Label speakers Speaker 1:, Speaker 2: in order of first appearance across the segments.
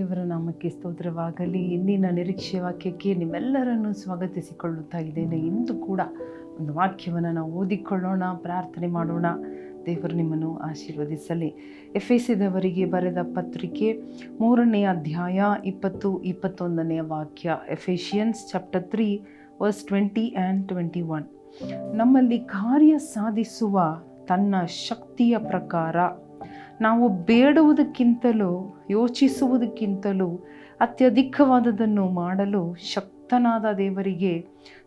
Speaker 1: ದೇವರ ನಾಮಕ್ಕೆ ಸ್ತೋತ್ರವಾಗಲಿ. ಇಂದಿನ ನಿರೀಕ್ಷೆ ವಾಕ್ಯಕ್ಕೆ ನಿಮ್ಮೆಲ್ಲರನ್ನು ಸ್ವಾಗತಿಸಿಕೊಳ್ಳುತ್ತಾ ಇದ್ದೇನೆ. ಇಂದು ಕೂಡ ಒಂದು ವಾಕ್ಯವನ್ನು ನಾವು ಓದಿಕೊಳ್ಳೋಣ, ಪ್ರಾರ್ಥನೆ ಮಾಡೋಣ. ದೇವರು ನಿಮ್ಮನ್ನು ಆಶೀರ್ವದಿಸಲಿ. ಎಫ್ ಎಸ್ಸಿದವರಿಗೆ ಬರೆದ ಪತ್ರಿಕೆ ಮೂರನೆಯ ಅಧ್ಯಾಯ ಇಪ್ಪತ್ತು ಇಪ್ಪತ್ತೊಂದನೆಯ ವಾಕ್ಯ. Ephesians chapter three, verse twenty and twenty one. ನಮ್ಮಲ್ಲಿ ಕಾರ್ಯ ಸಾಧಿಸುವ ತನ್ನ ಶಕ್ತಿಯ ಪ್ರಕಾರ ನಾವು ಬೇಡುವುದಕ್ಕಿಂತಲೂ, ಯೋಚಿಸುವುದಕ್ಕಿಂತಲೂ ಅತ್ಯಧಿಕವಾದದನ್ನು ಮಾಡಲು ಶಕ್ತನಾದ ದೇವರಿಗೆ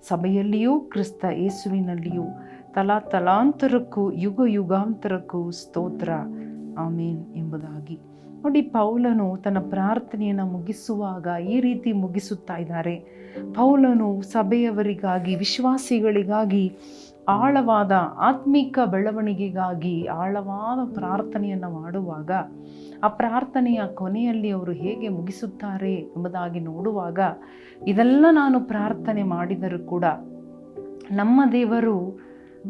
Speaker 1: ಸಭೆಯಲ್ಲಿಯೂ, ಕ್ರಿಸ್ತ ಯೇಸುವಿನಲ್ಲಿಯೂ ತಲಾ ತಲಾಂತರಕ್ಕೂ ಯುಗ ಯುಗಾಂತರಕ್ಕೂ ಸ್ತೋತ್ರ. ಆಮೇನ್ ಎಂಬುದಾಗಿ. ನೋಡಿ, ಪೌಲನು ತನ್ನ ಪ್ರಾರ್ಥನೆಯನ್ನು ಮುಗಿಸುವಾಗ ಈ ರೀತಿ ಮುಗಿಸುತ್ತಾ ಇದ್ದಾರೆ. ಪೌಲನು ಸಭೆಯವರಿಗಾಗಿ, ವಿಶ್ವಾಸಿಗಳಿಗಾಗಿ, ಆಳವಾದ ಆತ್ಮಿಕ ಬೆಳವಣಿಗೆಗಾಗಿ ಆಳವಾದ ಪ್ರಾರ್ಥನೆಯನ್ನು ಮಾಡುವಾಗ, ಆ ಪ್ರಾರ್ಥನೆಯ ಕೊನೆಯಲ್ಲಿ ಅವರು ಹೇಗೆ ಮುಗಿಸುತ್ತಾರೆ ಎಂಬುದಾಗಿ ನೋಡುವಾಗ, ಇದೆಲ್ಲ ನಾನು ಪ್ರಾರ್ಥನೆ ಮಾಡಿದರೂ ಕೂಡ ನಮ್ಮ ದೇವರು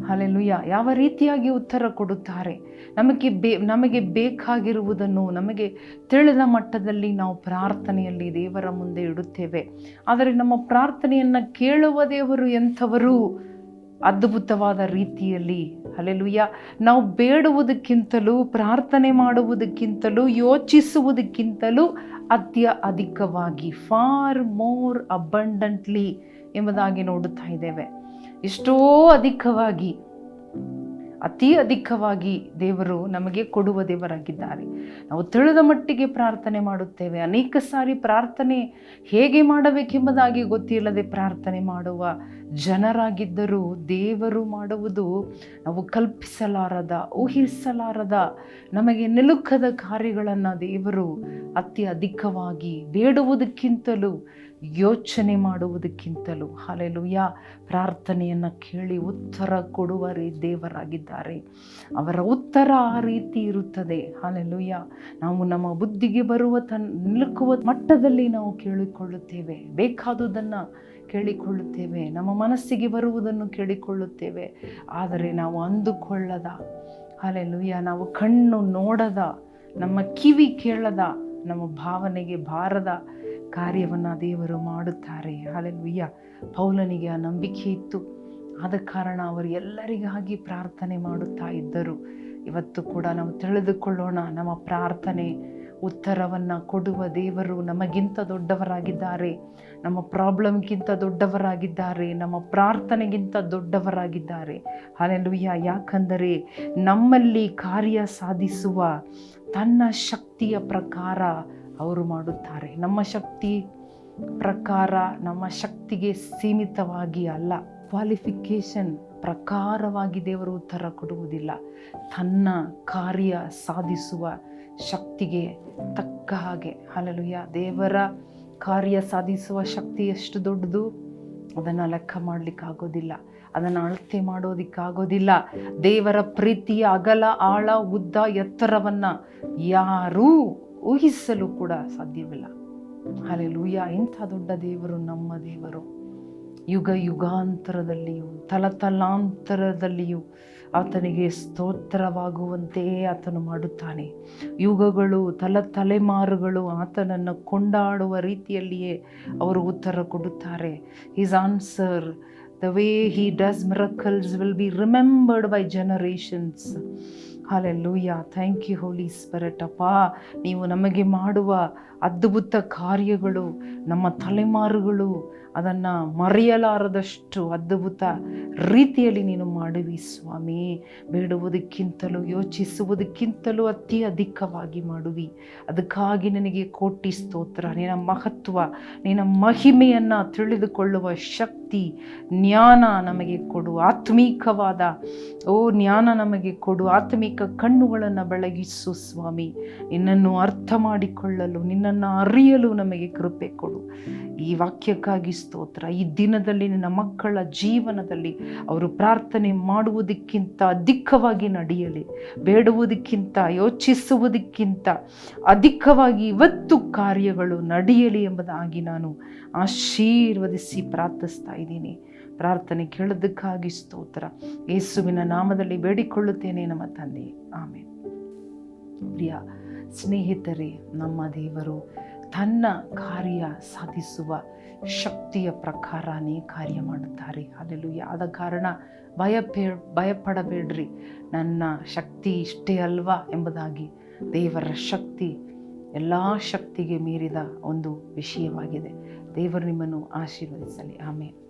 Speaker 1: ಅಲ್ಲೆಲುಯ್ಯ ಯಾವ ರೀತಿಯಾಗಿ ಉತ್ತರ ಕೊಡುತ್ತಾರೆ? ನಮಗೆ ಬೇ, ನಮಗೆ ಬೇಕಾಗಿರುವುದನ್ನು ನಮಗೆ ತಿಳಿದ ಮಟ್ಟದಲ್ಲಿ ನಾವು ಪ್ರಾರ್ಥನೆಯಲ್ಲಿ ದೇವರ ಮುಂದೆ ಇಡುತ್ತೇವೆ. ಆದರೆ ನಮ್ಮ ಪ್ರಾರ್ಥನೆಯನ್ನು ಕೇಳುವ ದೇವರು ಎಂಥವರು? ಅದ್ಭುತವಾದ ರೀತಿಯಲ್ಲಿ. ಅಲ್ಲೆಲುಯ್ಯ ನಾವು ಬೇಡುವುದಕ್ಕಿಂತಲೂ, ಪ್ರಾರ್ಥನೆ ಮಾಡುವುದಕ್ಕಿಂತಲೂ, ಯೋಚಿಸುವುದಕ್ಕಿಂತಲೂ ಅತ್ಯ ಅಧಿಕವಾಗಿ ಫಾರ್ ಮೋರ್ ಅಬಂಡಂಟ್ಲಿ ಎಂಬುದಾಗಿ ನೋಡುತ್ತಾ ಇದ್ದೇವೆ. ಎಷ್ಟೋ ಅಧಿಕವಾಗಿ ಅತಿ ಅಧಿಕವಾಗಿ ದೇವರು ನಮಗೆ ಕೊಡುವ ದೇವರಾಗಿದ್ದಾರೆ. ನಾವು ತಿಳಿದ ಮಟ್ಟಿಗೆ ಪ್ರಾರ್ಥನೆ ಮಾಡುತ್ತೇವೆ. ಅನೇಕ ಸಾರಿ ಪ್ರಾರ್ಥನೆ ಹೇಗೆ ಮಾಡಬೇಕೆಂಬುದಾಗಿ ಗೊತ್ತಿಲ್ಲದೆ ಪ್ರಾರ್ಥನೆ ಮಾಡುವ ಜನರಾಗಿದ್ದರೂ ದೇವರು ಮಾಡುವುದು ನಾವು ಕಲ್ಪಿಸಲಾರದ, ಊಹಿಸಲಾರದ, ನಮಗೆ ನಿಲುಕದ ಕಾರ್ಯಗಳನ್ನು ದೇವರು ಅತಿ ಅಧಿಕವಾಗಿ ಬೇಡುವುದಕ್ಕಿಂತಲೂ, ಯೋಚನೆ ಮಾಡುವುದಕ್ಕಿಂತಲೂ. ಹಾಲೆಲುಯ್ಯ ಪ್ರಾರ್ಥನೆಯನ್ನು ಕೇಳಿ ಉತ್ತರ ಕೊಡುವ ರೀ ದೇವರಾಗಿದ್ದಾರೆ ಅವರ ಉತ್ತರ ಆ ರೀತಿ ಇರುತ್ತದೆ. ಹಾಲೆಲುಯ್ಯ ನಾವು ನಮ್ಮ ಬುದ್ಧಿಗೆ ಬರುವ ತನ್ ನಿಲುಕುವ ಮಟ್ಟದಲ್ಲಿ ನಾವು ಕೇಳಿಕೊಳ್ಳುತ್ತೇವೆ. ಬೇಕಾದುದನ್ನು ಕೇಳಿಕೊಳ್ಳುತ್ತೇವೆ. ನಮ್ಮ ಮನಸ್ಸಿಗೆ ಬರುವುದನ್ನು ಕೇಳಿಕೊಳ್ಳುತ್ತೇವೆ. ಆದರೆ ನಾವು ಅಂದುಕೊಳ್ಳದ ಹಾಲೆಲುಯ್ಯ ನಾವು ಕಣ್ಣು ನೋಡದ, ನಮ್ಮ ಕಿವಿ ಕೇಳದ, ನಮ್ಮ ಭಾವನೆಗೆ ಬಾರದ ಕಾರ್ಯವನ್ನು ದೇವರು ಮಾಡುತ್ತಾರೆ. ಹಾಲೆಲುಯ್ಯ ಪೌಲನಿಗೆ ಆ ನಂಬಿಕೆ ಇತ್ತು. ಆದ ಕಾರಣ ಅವರು ಎಲ್ಲರಿಗಾಗಿ ಪ್ರಾರ್ಥನೆ ಮಾಡುತ್ತಾ ಇದ್ದರು. ಇವತ್ತು ಕೂಡ ನಾವು ತಿಳಿದುಕೊಳ್ಳೋಣ, ನಮ್ಮ ಪ್ರಾರ್ಥನೆ ಉತ್ತರವನ್ನು ಕೊಡುವ ದೇವರು ನಮಗಿಂತ ದೊಡ್ಡವರಾಗಿದ್ದಾರೆ. ನಮ್ಮ ಪ್ರಾಬ್ಲಮ್ಗಿಂತ ದೊಡ್ಡವರಾಗಿದ್ದಾರೆ. ನಮ್ಮ ಪ್ರಾರ್ಥನೆಗಿಂತ ದೊಡ್ಡವರಾಗಿದ್ದಾರೆ. ಹಾಲೆಲುಯ್ಯ ಯಾಕಂದರೆ ನಮ್ಮಲ್ಲಿ ಕಾರ್ಯ ಸಾಧಿಸುವ ತನ್ನ ಶಕ್ತಿಯ ಪ್ರಕಾರ ಅವರು ಮಾಡುತ್ತಾರೆ. ನಮ್ಮ ಶಕ್ತಿ ಪ್ರಕಾರ, ನಮ್ಮ ಶಕ್ತಿಗೆ ಸೀಮಿತವಾಗಿ ಅಲ್ಲ. ಕ್ವಾಲಿಫಿಕೇಶನ್ ಪ್ರಕಾರವಾಗಿ ದೇವರು ಉತ್ತರ ಕೊಡುವುದಿಲ್ಲ. ತನ್ನ ಕಾರ್ಯ ಸಾಧಿಸುವ ಶಕ್ತಿಗೆ ತಕ್ಕ ಹಾಗೆ. ಅಲ್ಲಲುಯ್ಯ ದೇವರ ಕಾರ್ಯ ಸಾಧಿಸುವ ಶಕ್ತಿ ಎಷ್ಟು ದೊಡ್ಡದು? ಅದನ್ನು ಲೆಕ್ಕ ಮಾಡಲಿಕ್ಕಾಗೋದಿಲ್ಲ. ಅದನ್ನು ಅಳತೆ ಮಾಡೋದಕ್ಕಾಗೋದಿಲ್ಲ. ದೇವರ ಪ್ರೀತಿಯ ಅಗಲ, ಆಳ, ಉದ್ದ, ಎತ್ತರವನ್ನು ಯಾರೂ ಊಹಿಸಲು ಕೂಡ ಸಾಧ್ಯವಿಲ್ಲ. ಲೂಯ ಇಂಥ ದೊಡ್ಡ ದೇವರು ನಮ್ಮ ದೇವರು. ಯುಗ ಯುಗಾಂತರದಲ್ಲಿಯೂ, ತಲತಲಾಂತರದಲ್ಲಿಯೂ ಆತನಿಗೆ ಸ್ತೋತ್ರವಾಗುವಂತೆ ಆತನು ಮಾಡುತ್ತಾನೆ. ಯುಗಗಳು ತಲ ತಲೆಮಾರುಗಳು ಆತನನ್ನು ಕೊಂಡಾಡುವ ರೀತಿಯಲ್ಲಿಯೇ ಅವರು ಉತ್ತರ ಕೊಡುತ್ತಾರೆ. His answer the way he does miracles will be remembered by generations hallelujah thank you holy ಸ್ಪರಟಪ್ಪ ನೀವು ನಮಗೆ ಮಾಡುವ ಅದ್ಭುತ ಕಾರ್ಯಗಳು, ನಮ್ಮ ತಲೆಮಾರುಗಳು ಅದನ್ನು ಮರೆಯಲಾರದಷ್ಟು ಅದ್ಭುತ ರೀತಿಯಲ್ಲಿ ನೀನು ಮಾಡುವಿ ಸ್ವಾಮಿ. ಬೇಡುವುದಕ್ಕಿಂತಲೂ, ಯೋಚಿಸುವುದಕ್ಕಿಂತಲೂ ಅತಿ ಅಧಿಕವಾಗಿ ಮಾಡುವಿ. ಅದಕ್ಕಾಗಿ ನನಗೆ ಕೋಟಿ ಸ್ತೋತ್ರ. ನಿನ್ನ ಮಹತ್ವ, ನಿನ್ನ ಮಹಿಮೆಯನ್ನು ತಿಳಿದುಕೊಳ್ಳುವ ಶಕ್ತಿ, ಜ್ಞಾನ ನಮಗೆ ಕೊಡು. ಆತ್ಮೀಕವಾದ, ಓ ಜ್ಞಾನ ನಮಗೆ ಕೊಡು. ಆತ್ಮೀಕ ಕಣ್ಣುಗಳನ್ನು ಬೆಳಗಿಸು ಸ್ವಾಮಿ. ನಿನ್ನನ್ನು ಅರ್ಥ ಮಾಡಿಕೊಳ್ಳಲು, ನಿನ್ನನ್ನು ಅರಿಯಲು ನಮಗೆ ಕೃಪೆ ಕೊಡು. ಈ ವಾಕ್ಯಕ್ಕಾಗಿ ಸ್ತೋತ್ರ. ಈ ದಿನದಲ್ಲಿ ನಿನ್ನ ಮಕ್ಕಳ ಜೀವನದಲ್ಲಿ ಅವರು ಪ್ರಾರ್ಥನೆ ಮಾಡುವುದಕ್ಕಿಂತ ಅಧಿಕವಾಗಿ ನಡೆಯಲಿ, ಬೇಡುವುದಕ್ಕಿಂತ, ಯೋಚಿಸುವುದಕ್ಕಿಂತ ಅಧಿಕವಾಗಿ ಇವತ್ತು ಕಾರ್ಯಗಳು ನಡೆಯಲಿ ಎಂಬುದಾಗಿ ನಾನು ಆಶೀರ್ವದಿಸಿ ಪ್ರಾರ್ಥಿಸ್ತಾ ಇದ್ದೀನಿ. ಪ್ರಾರ್ಥನೆ ಕೇಳೋದಕ್ಕಾಗಿ ಸ್ತೋತ್ರ. ಯೇಸುವಿನ ನಾಮದಲ್ಲಿ ಬೇಡಿಕೊಳ್ಳುತ್ತೇನೆ ನಮ್ಮ ತಂದೆ. ಆಮೇಲೆ ಪ್ರಿಯ ಸ್ನೇಹಿತರೆ, ನಮ್ಮ ದೇವರು ತನ್ನ ಕಾರ್ಯ ಸಾಧಿಸುವ ಶಕ್ತಿಯ ಪ್ರಕಾರನೇ ಕಾರ್ಯ ಮಾಡುತ್ತಾರೆ. ಅಲ್ಲೆಲ್ಲೂ ಯಾವ ಕಾರಣ ಭಯಪೇ, ಭಯಪಡಬೇಡ್ರಿ. ನನ್ನ ಶಕ್ತಿ ಇಷ್ಟೇ ಅಲ್ವಾ ಎಂಬುದಾಗಿ ದೇವರ ಶಕ್ತಿ, ಎಲ್ಲ ಶಕ್ತಿಗೆ ಮೀರಿದ ಒಂದು ವಿಷಯವಾಗಿದೆ. ದೇವರು ನಿಮ್ಮನ್ನು ಆಶೀರ್ವದಿಸಲಿ. ಆಮೇಲೆ